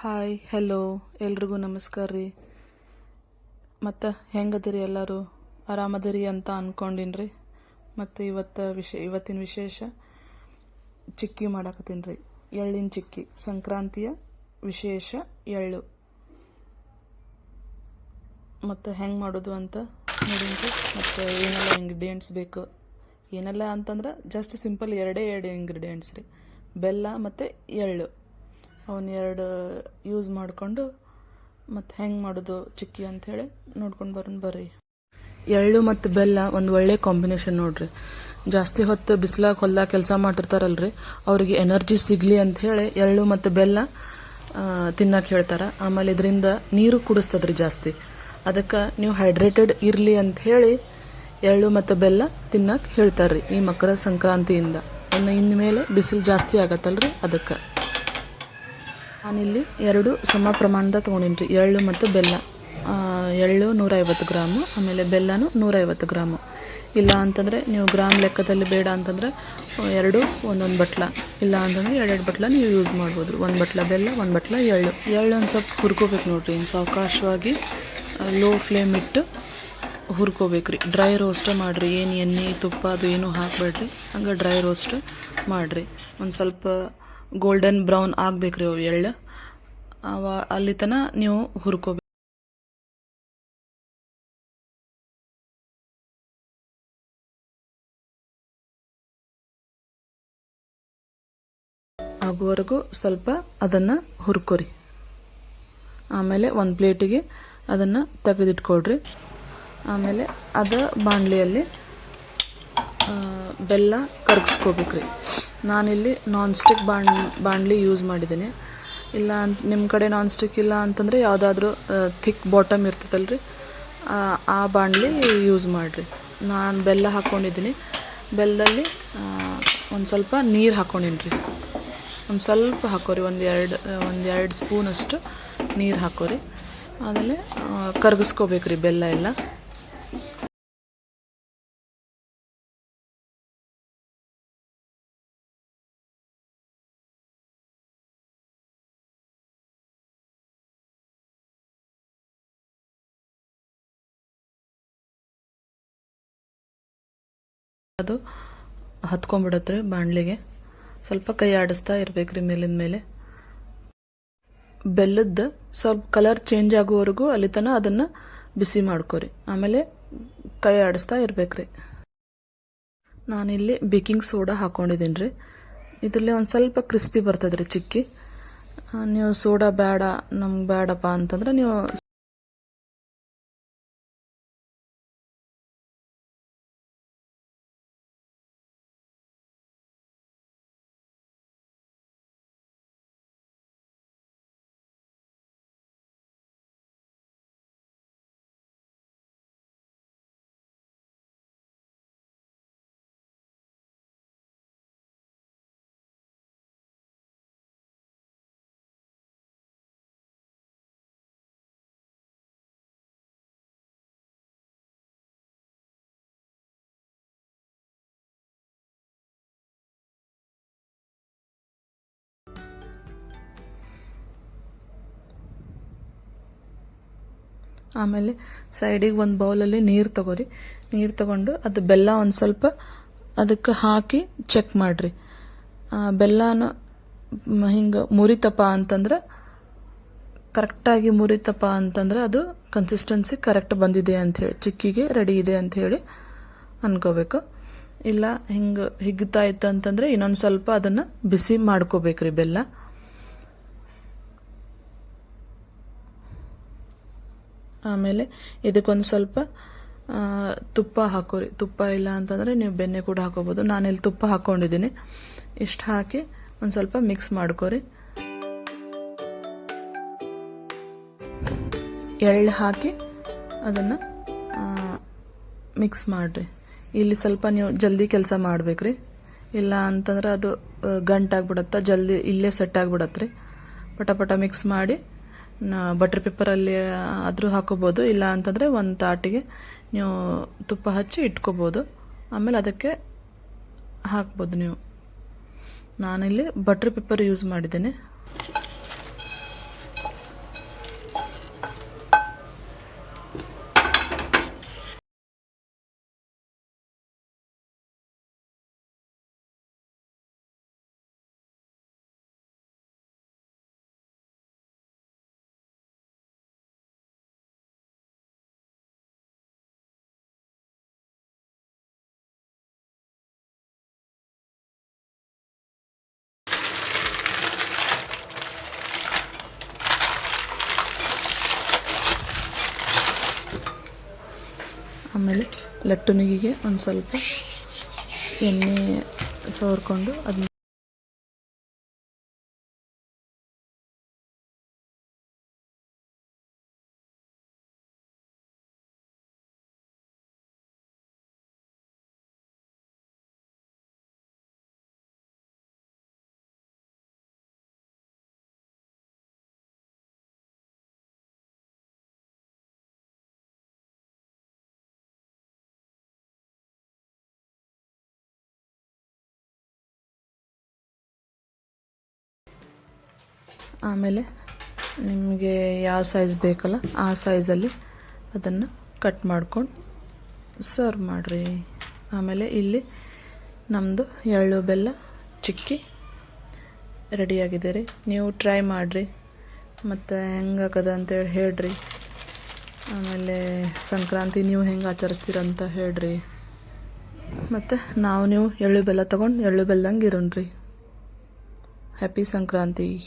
Hi hello ಎಲ್ರಿಗೂ ನಮಸ್ಕಾರ ರೀ. ಮತ್ತು ಹೆಂಗದಿರಿ ಎಲ್ಲರೂ? ಆರಾಮದಿರಿ ಅಂತ ಅಂದ್ಕೊಂಡಿನಿ ರೀ ಮತ್ತು ಇವತ್ತು ವಿಶೇ, ಇವತ್ತಿನ ವಿಶೇಷ ಚಿಕ್ಕಿ ಮಾಡಾಕತ್ತೀನಿ ರೀ ಎಳ್ಳಿನ ಚಿಕ್ಕಿ, ಸಂಕ್ರಾಂತಿಯ ವಿಶೇಷ ಎಳ್ಳು. ಮತ್ತು ಹೆಂಗೆ ಮಾಡೋದು ಅಂತ ನೋಡಿನ್ರಿ. ಮತ್ತು ಏನೆಲ್ಲ ಇಂಗ್ರೀಡಿಯೆಂಟ್ಸ್ ಬೇಕು? ಏನೆಲ್ಲ ಅಂತಂದ್ರೆ ಜಸ್ಟ್ ಸಿಂಪಲ್ ಎರಡೇ ಎರಡು ಇಂಗ್ರೀಡಿಯೆಂಟ್ಸ್ ರೀ. ಬೆಲ್ಲ ಮತ್ತು ಎಳ್ಳು. ಅವನ್ನ ಎರಡು ಯೂಸ್ ಮಾಡಿಕೊಂಡು ಮತ್ತು ಹೆಂಗೆ ಮಾಡೋದು ಚಿಕ್ಕಿ ಅಂಥೇಳಿ ನೋಡ್ಕೊಂಡು ಬರೋಣ, ಬರ್ರಿ. ಎಳ್ಳು ಮತ್ತು ಬೆಲ್ಲ ಒಂದು ಒಳ್ಳೆ ಕಾಂಬಿನೇಷನ್ ನೋಡ್ರಿ. ಜಾಸ್ತಿ ಹೊತ್ತು ಬಿಸಿಲಾಗ ಹೊಲ್ದಾಗ ಕೆಲಸ ಮಾಡ್ತಿರ್ತಾರಲ್ರಿ, ಅವ್ರಿಗೆ ಎನರ್ಜಿ ಸಿಗಲಿ ಅಂಥೇಳಿ ಎಳ್ಳು ಮತ್ತು ಬೆಲ್ಲ ತಿನ್ನಕ್ಕೆ ಹೇಳ್ತಾರೆ. ಆಮೇಲೆ ಇದರಿಂದ ನೀರು ಕುಡಿಸ್ತದ್ರಿ ಜಾಸ್ತಿ. ಅದಕ್ಕೆ ನೀವು ಹೈಡ್ರೇಟೆಡ್ ಇರಲಿ ಅಂತ ಹೇಳಿ ಎಳ್ಳು ಮತ್ತು ಬೆಲ್ಲ ತಿನ್ನಕ್ಕೆ ಹೇಳ್ತಾರ್ರಿ ಈ ಮಕರ ಸಂಕ್ರಾಂತಿಯಿಂದ. ಇನ್ನು ಇನ್ಮೇಲೆ ಬಿಸಿಲು ಜಾಸ್ತಿ ಆಗತ್ತಲ್ರಿ ಅದಕ್ಕೆ. ನಾನಿಲ್ಲಿ ಎರಡು ಸಮ ಪ್ರಮಾಣದ ತೊಗೊಂಡಿನಿ ರೀ ಎಳ್ಳು ಮತ್ತು ಬೆಲ್ಲ. ಎಳ್ಳು ನೂರೈವತ್ತು ಗ್ರಾಮು, ಆಮೇಲೆ ಬೆಲ್ಲನೂ ನೂರೈವತ್ತು ಗ್ರಾಮು. ಇಲ್ಲ ಅಂತಂದರೆ ನೀವು ಗ್ರಾಮ್ ಲೆಕ್ಕದಲ್ಲಿ ಬೇಡ ಅಂತಂದರೆ ಎರಡು, ಒಂದೊಂದು ಬಟ್ಲ. ಇಲ್ಲ ಅಂತಂದರೆ ಎರಡೆರಡು ಬಟ್ಲ ನೀವು ಯೂಸ್ ಮಾಡ್ಬೋದು. ಒಂದು ಬಟ್ಲ ಬೆಲ್ಲ, ಒಂದು ಬಟ್ಲ ಎಳ್ಳು. ಎಳ್ಳು ಒಂದು ಸ್ವಲ್ಪ ಹುರ್ಕೋಬೇಕು ನೋಡಿರಿ. ಹಿಂಗೆ ಸಾವಕಾಶವಾಗಿ ಲೋ ಫ್ಲೇಮ್ ಇಟ್ಟು ಹುರ್ಕೋಬೇಕು ರೀ ಡ್ರೈ ರೋಸ್ಟ್ ಮಾಡಿರಿ. ಏನು ಎಣ್ಣೆ, ತುಪ್ಪ ಅದು ಏನೂ ಹಾಕಬೇಡ್ರಿ. ಹಂಗೆ ಡ್ರೈ ರೋಸ್ಟ್ ಮಾಡಿರಿ. ಒಂದು ಸ್ವಲ್ಪ ಗೋಲ್ಡನ್ ಬ್ರೌನ್ ಆಗ್ಬೇಕ್ರಿ ಅವು ಎಳ್ಳು. ಅವ ಅಲ್ಲಿ ತನ ನೀವು ಹುರ್ಕೋಬೇಕು. ಆಗುವವರೆಗೂ ಸ್ವಲ್ಪ ಅದನ್ನು ಹುರ್ಕೊರಿ. ಆಮೇಲೆ ಒಂದು ಪ್ಲೇಟಿಗೆ ಅದನ್ನು ತೆಗೆದಿಟ್ಕೊಳ್ರಿ. ಆಮೇಲೆ ಅದ ಬಾಣಲಿಯಲ್ಲಿ ಆ, ಬೆಲ್ಲ ಕರಗಿಸ್ಕೋಬೇಕ್ರಿ. ನಾನಿಲ್ಲಿ ನಾನ್ ಸ್ಟಿಕ್ ಬಾಣ್, ಬಾಣಲಿ ಯೂಸ್ ಮಾಡಿದ್ದೀನಿ. ಇಲ್ಲ ನಿಮ್ಮ ಕಡೆ ನಾನ್ ಸ್ಟಿಕ್ ಇಲ್ಲ ಅಂತಂದರೆ ಯಾವುದಾದ್ರೂ ಥಿಕ್ ಬಾಟಮ್ ಇರ್ತದಲ್ಲ ರೀ ಆ ಬಾಣಲಿ ಯೂಸ್ ಮಾಡಿರಿ. ನಾನು ಬೆಲ್ಲ ಹಾಕ್ಕೊಂಡಿದ್ದೀನಿ ಬೆಲ್ಲದಲ್ಲಿ ಒಂದು ಸ್ವಲ್ಪ ನೀರು ಹಾಕ್ಕೊಂಡಿನಿ ರೀ ಒಂದು ಸ್ವಲ್ಪ ಹಾಕೋರಿ, ಒಂದು ಎರಡು ಒಂದು ಎರಡು ಸ್ಪೂನಷ್ಟು ನೀರು ಹಾಕೋರಿ. ಆಮೇಲೆ ಕರಗಿಸ್ಕೋಬೇಕು ರೀ ಬೆಲ್ಲ ಎಲ್ಲ. ಅದು ಹತ್ಕೊಂಡ್ಬಿಡತ್ತೆ ರೀ ಬಾಣಲಿಗೆ. ಸ್ವಲ್ಪ ಕೈ ಆಡಿಸ್ತಾ ಇರ್ಬೇಕ್ರಿ ಮೇಲಿನ ಮೇಲೆ. ಬೆಲ್ಲದ್ದು ಸ್ವಲ್ಪ ಕಲರ್ ಚೇಂಜ್ ಆಗುವವರೆಗೂ ಅಲ್ಲಿ ತನಕ ಅದನ್ನು ಬಿಸಿ ಮಾಡ್ಕೊರಿ ಆಮೇಲೆ ಕೈ ಆಡಿಸ್ತಾ ಇರ್ಬೇಕ್ರಿ ನಾನಿಲ್ಲಿ ಬೇಕಿಂಗ್ ಸೋಡಾ ಹಾಕ್ಕೊಂಡಿದ್ದೀನಿ ರೀ. ಇದರಲ್ಲಿ ಒಂದು ಸ್ವಲ್ಪ ಕ್ರಿಸ್ಪಿ ಬರ್ತದ್ರಿ ಚಿಕ್ಕಿ. ನೀವು ಸೋಡಾ ಬೇಡ, ನಮ್ಗೆ ಬೇಡಪ್ಪ ಅಂತಂದ್ರೆ ನೀವು ಆಮೇಲೆ ಸೈಡಿಗೆ ಒಂದು ಬೌಲಲ್ಲಿ ನೀರು ತಗೋರಿ. ನೀರು ತಗೊಂಡು ಅದು ಬೆಲ್ಲ ಒಂದು ಸ್ವಲ್ಪ ಅದಕ್ಕೆ ಹಾಕಿ ಚೆಕ್ ಮಾಡಿರಿ. ಬೆಲ್ಲನ ಹಿಂಗೆ ಮುರಿತಪ್ಪ ಅಂತಂದ್ರೆ ಕರೆಕ್ಟಾಗಿ ಮುರಿತಪ್ಪ ಅಂತಂದ್ರೆ ಅದು ಕನ್ಸಿಸ್ಟೆನ್ಸಿ ಕರೆಕ್ಟ್ ಬಂದಿದೆ ಅಂಥೇಳಿ ಚಿಕ್ಕಿಗೆ ರೆಡಿ ಇದೆ ಅಂಥೇಳಿ ಅನ್ಕೋಬೇಕು. ಇಲ್ಲ ಹಿಂಗೆ ಹಿಗ್ತಾ ಇತ್ತು ಅಂತಂದ್ರೆ ಇನ್ನೊಂದು ಸ್ವಲ್ಪ ಅದನ್ನು ಬಿಸಿ ಮಾಡ್ಕೋಬೇಕ್ರಿ ಬೆಲ್ಲ. ಆಮೇಲೆ ಇದಕ್ಕೊಂದು ಸ್ವಲ್ಪ ತುಪ್ಪ ಹಾಕೋರಿ. ತುಪ್ಪ ಇಲ್ಲ ಅಂತಂದರೆ ನೀವು ಬೆಣ್ಣೆ ಕೂಡ ಹಾಕೋಬೋದು. ನಾನಿಲ್ಲಿ ತುಪ್ಪ ಹಾಕ್ಕೊಂಡಿದ್ದೀನಿ ಇಷ್ಟು ಹಾಕಿ ಒಂದು ಸ್ವಲ್ಪ ಮಿಕ್ಸ್ ಮಾಡ್ಕೊರಿ. ಎಳ್ಳು ಹಾಕಿ ಅದನ್ನು ಮಿಕ್ಸ್ ಮಾಡಿರಿ. ಇಲ್ಲಿ ಸ್ವಲ್ಪ ನೀವು ಜಲ್ದಿ ಕೆಲಸ ಮಾಡ್ಬೇಕ್ರಿ. ಇಲ್ಲ ಅಂತಂದ್ರೆ ಅದು ಗಂಟಾಗ್ಬಿಡತ್ತೆ, ಜಲ್ದಿ ಇಲ್ಲೇ ಸೆಟ್ ಆಗಿಬಿಡತ್ತೆ ರೀ ಪಟ ಪಟ ಮಿಕ್ಸ್ ಮಾಡಿ ಬಟರ್ ಪೇಪರಲ್ಲಿ ಆದರೂ ಹಾಕೋಬೋದು, ಇಲ್ಲ ಅಂತಂದರೆ ಒಂದು ತಾಟಿಗೆ ನೀವು ತುಪ್ಪ ಹಚ್ಚಿ ಇಟ್ಕೋಬೋದು. ಆಮೇಲೆ ಅದಕ್ಕೆ ಹಾಕ್ಬೋದು ನೀವು. ನಾನಿಲ್ಲಿ ಬಟರ್ ಪೇಪರ್ ಯೂಸ್ ಮಾಡಿದ್ದೇನೆ. ಆಮೇಲೆ ಲಟ್ಟುನಿಗೆ ಒಂದು ಸ್ವಲ್ಪ ಎಣ್ಣೆ ಸವರ್ಕೊಂಡು ಅದನ್ನ ಆಮೇಲೆ ನಿಮಗೆ ಯಾವ ಸೈಜ್ ಬೇಕಲ್ಲ ಆ ಸೈಜಲ್ಲಿ ಅದನ್ನು ಕಟ್ ಮಾಡ್ಕೊಂಡು ಸರ್ವ್ ಮಾಡಿರಿ. ಆಮೇಲೆ ಇಲ್ಲಿ ನಮ್ಮದು ಎಳ್ಳು ಬೆಲ್ಲ ಚಿಕ್ಕಿ ರೆಡಿಯಾಗಿದೆ ರೀ. ನೀವು ಟ್ರೈ ಮಾಡಿರಿ. ಮತ್ತು ಹೆಂಗಾಗದ ಅಂತೇಳಿ ಹೇಳ್ರಿ. ಆಮೇಲೆ ಸಂಕ್ರಾಂತಿ ನೀವು ಹೆಂಗೆ ಆಚರಿಸ್ತೀರಂತ ಹೇಳ್ರಿ. ಮತ್ತು ನಾವು ನೀವು ಎಳ್ಳು ಬೆಲ್ಲ ತೊಗೊಂಡು ಎಳ್ಳು ಬೆಲ್ಲಂಗೆ ಇರೋಣ್ರಿ. ಹ್ಯಾಪಿ ಸಂಕ್ರಾಂತಿ.